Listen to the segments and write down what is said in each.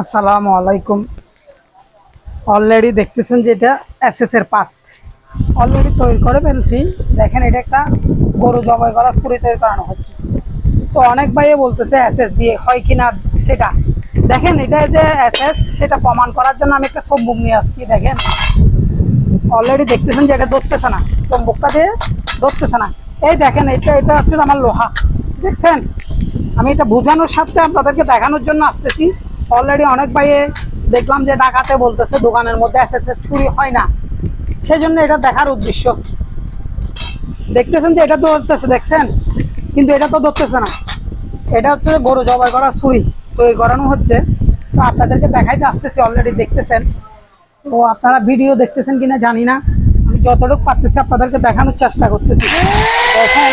আসসালামু আলাইকুম। অলরেডি দেখতেছেন যে এটা এসএস এর পার্ট অলরেডি তৈরি করে ফেলছি। দেখেন এটা একটা গরু জবাই করা, ছুরি তৈরি করানো হচ্ছে। তো অনেক ভাইয়ে বলতেছে এসএস দিয়ে হয় কিনা সেটা। দেখেন এটা যে এসএস সেটা প্রমাণ করার জন্য আমি একটা সম্মুখ নিয়ে আসছি, দেখেন। অলরেডি দেখতেছেন যে এটা ধরতেছে না। চম্বুকটা দিয়ে ধরতেছে না। এই দেখেন, এটা এটা হচ্ছে আমার লোহা। দেখছেন? আমি এটা বোঝানোর সাথে আপনাদেরকে দেখানোর জন্য আসতেছি। অলরেডি অনেক ভাইয়ে দেখলাম যে ডাকাতে বলতেছে, দোকানের মধ্যে এস চুরি হয় না। সেই জন্য এটা দেখার উদ্দেশ্য। দেখতেছেন যে এটা ধরতেছে, দেখছেন? কিন্তু এটা তো ধরতেছে না। এটা হচ্ছে গরু জবাই করা ছুরি তৈরি করানো হচ্ছে। তো আপনাদেরকে দেখাইতে আসতেছি অলরেডি দেখতেছেন। তো আপনারা ভিডিও দেখতেছেন কিনা জানি না। আমি যতটুকু পারতেছি আপনাদেরকে দেখানোর চেষ্টা করতেছি। দেখেন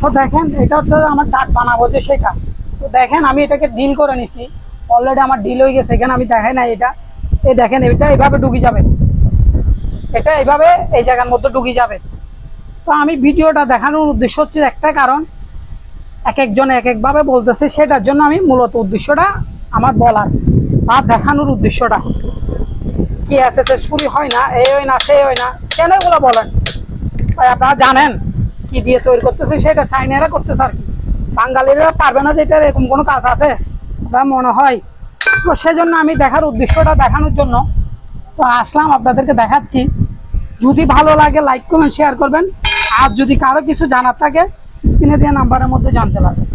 তো দেখেন, এটা হচ্ছে আমার ডাক বানাবো যে সেটা তো দেখেন, আমি এটাকে ডিল করে নিছি। অলরেডি আমার ডিল হয়ে গেছে, এখানে আমি দেখাই না এটা। এই দেখেন, এটা এইভাবে ঢুকি যাবে। এটা এইভাবে এই জায়গার মধ্যে ঢুকি যাবে। তো আমি ভিডিওটা দেখানোর উদ্দেশ্য হচ্ছে একটা কারণ। এক একজন এক একভাবে বলতেছে, সেটার জন্য আমি মূলত উদ্দেশ্যটা আমার বলার বা দেখানোর উদ্দেশ্যটা। কি আছে সে চুরি হয় না, এই হয় না সে হয় না, কেন এগুলো বলেন? আপনারা জানেন? কি দিয়ে তৈরি করতেছে সেটা চাইনারা করতেছে আর কি। বাঙালিরা পারবে না যে এটা এরকম কোনো কাজ আছে আপনার মনে হয়। তো সেজন্য আমি দেখার উদ্দেশ্যটা দেখানোর জন্য। তো আসলাম, আপনাদেরকে দেখাচ্ছি। যদি ভালো লাগে লাইক কমেন্ট শেয়ার করবেন। আর যদি কারও কিছু জানার থাকে স্ক্রিনে দেওয়া নাম্বারের মধ্যে জানতে পারবেন।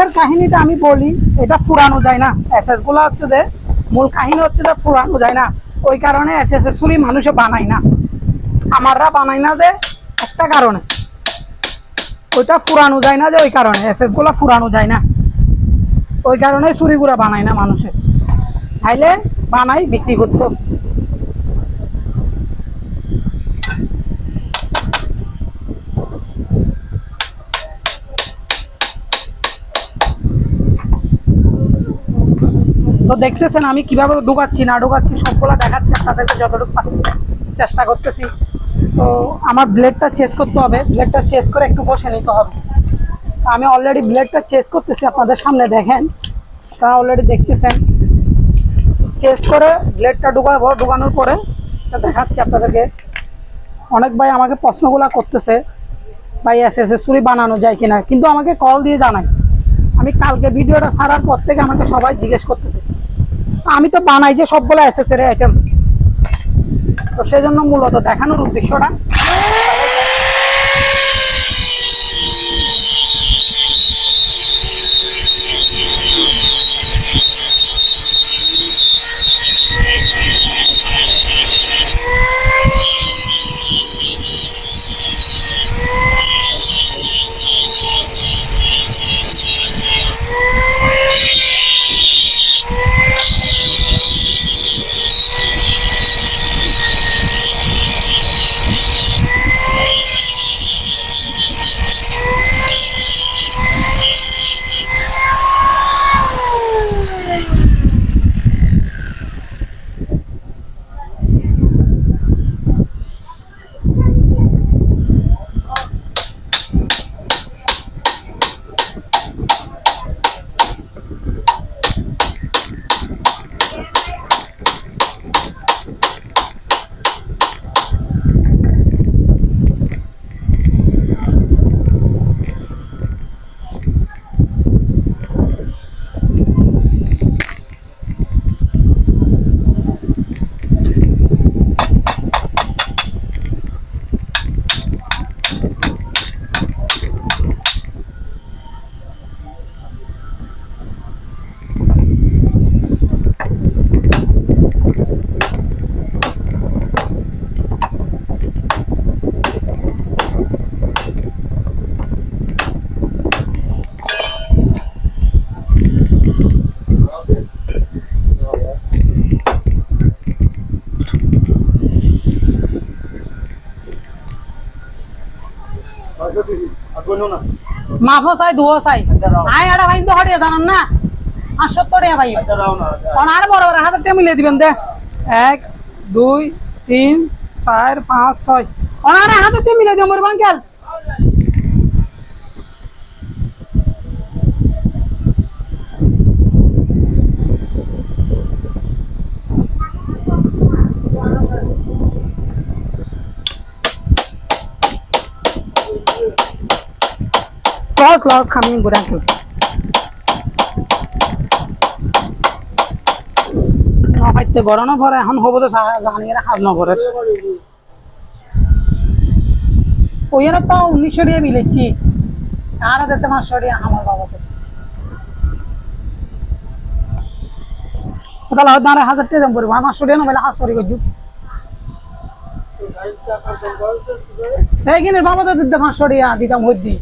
এটার কাহিনীটা আমি বলি, এটা ফুরানো যায় না। এসএসগুলো হচ্ছে যে, মূল কাহিনী হচ্ছে যে ফুরানো যায় না। ওই কারণে এসএস চুরি মানুষে বানায় না। আমাররা বানায় না যে একটা কারণে। ওইটা ফুরানো যায় না যে ওই কারণে। এসএসগুলা ফুরানো যায় না। ওই কারণে চুরিগুলা বানায় না মানুষে। তাইলে বানাই, বিক্রি করতো। দেখতেছেন, আমি কীভাবে ঢুকাচ্ছি, না ঢুকাচ্ছি সবগুলা দেখাচ্ছি, আপনাদেরকে যতটুকু পারতেছি, চেষ্টা করতেছি। তো আমার ব্লেডটা চেঞ্জ করতে হবে ব্লেডটা চেঞ্জ করে একটু বসে নিতে হবে। আমি অলরেডি ব্লেডটা চেঞ্জ করতেছি আপনাদের সামনে, দেখেন। তারা অলরেডি দেখতেছেন। চেঞ্জ করে ব্লেডটা ঢুকাবো, ঢুকানোর পরে দেখাচ্ছি আপনাদেরকে। অনেক ভাই আমাকে প্রশ্নগুলো করতেছে, ভাই এসে এসে চুরি বানানো যায় কিনা, কিন্তু আমাকে কল দিয়ে জানায়। আমি কালকে ভিডিওটা ছাড়ার পর থেকে আমাকে সবাই জিজ্ঞেস করতেছে। আমি তো বানাই যে সবগুলো রে আইটেম তো সেই জন্য মূলত দেখানোর উদ্দেশ্যটা মাফও চাই দুও চাই। আয় আড়া ভাই তো হটিয়ে জানান না। পাঁচশো টাকা ভাই। আর বড় বড় হাজার টাকা মিলিয়ে দিবেন দে। এক দুই তিন চার পাঁচ ছয়। ওনার হাজার টাকা মিলিয়ে দিবেন মরুব uncle Lost, coming good uncle. হয়তো গরমও পরে এখন হব তো এরা হাজ নগরের ওই এরা তো উনিশশো টাকা মিলেছি। আর দিতে পাঁচশো টাকা আমার বাবাকে। তাহলে হয়তো আর হাজার টাকা দাম করব পাঁচশো টাকা নবেলে হাজার টাকা করছি। এই বাবা তো দিতে পাঁচশো টাকা দিতাম হইতি।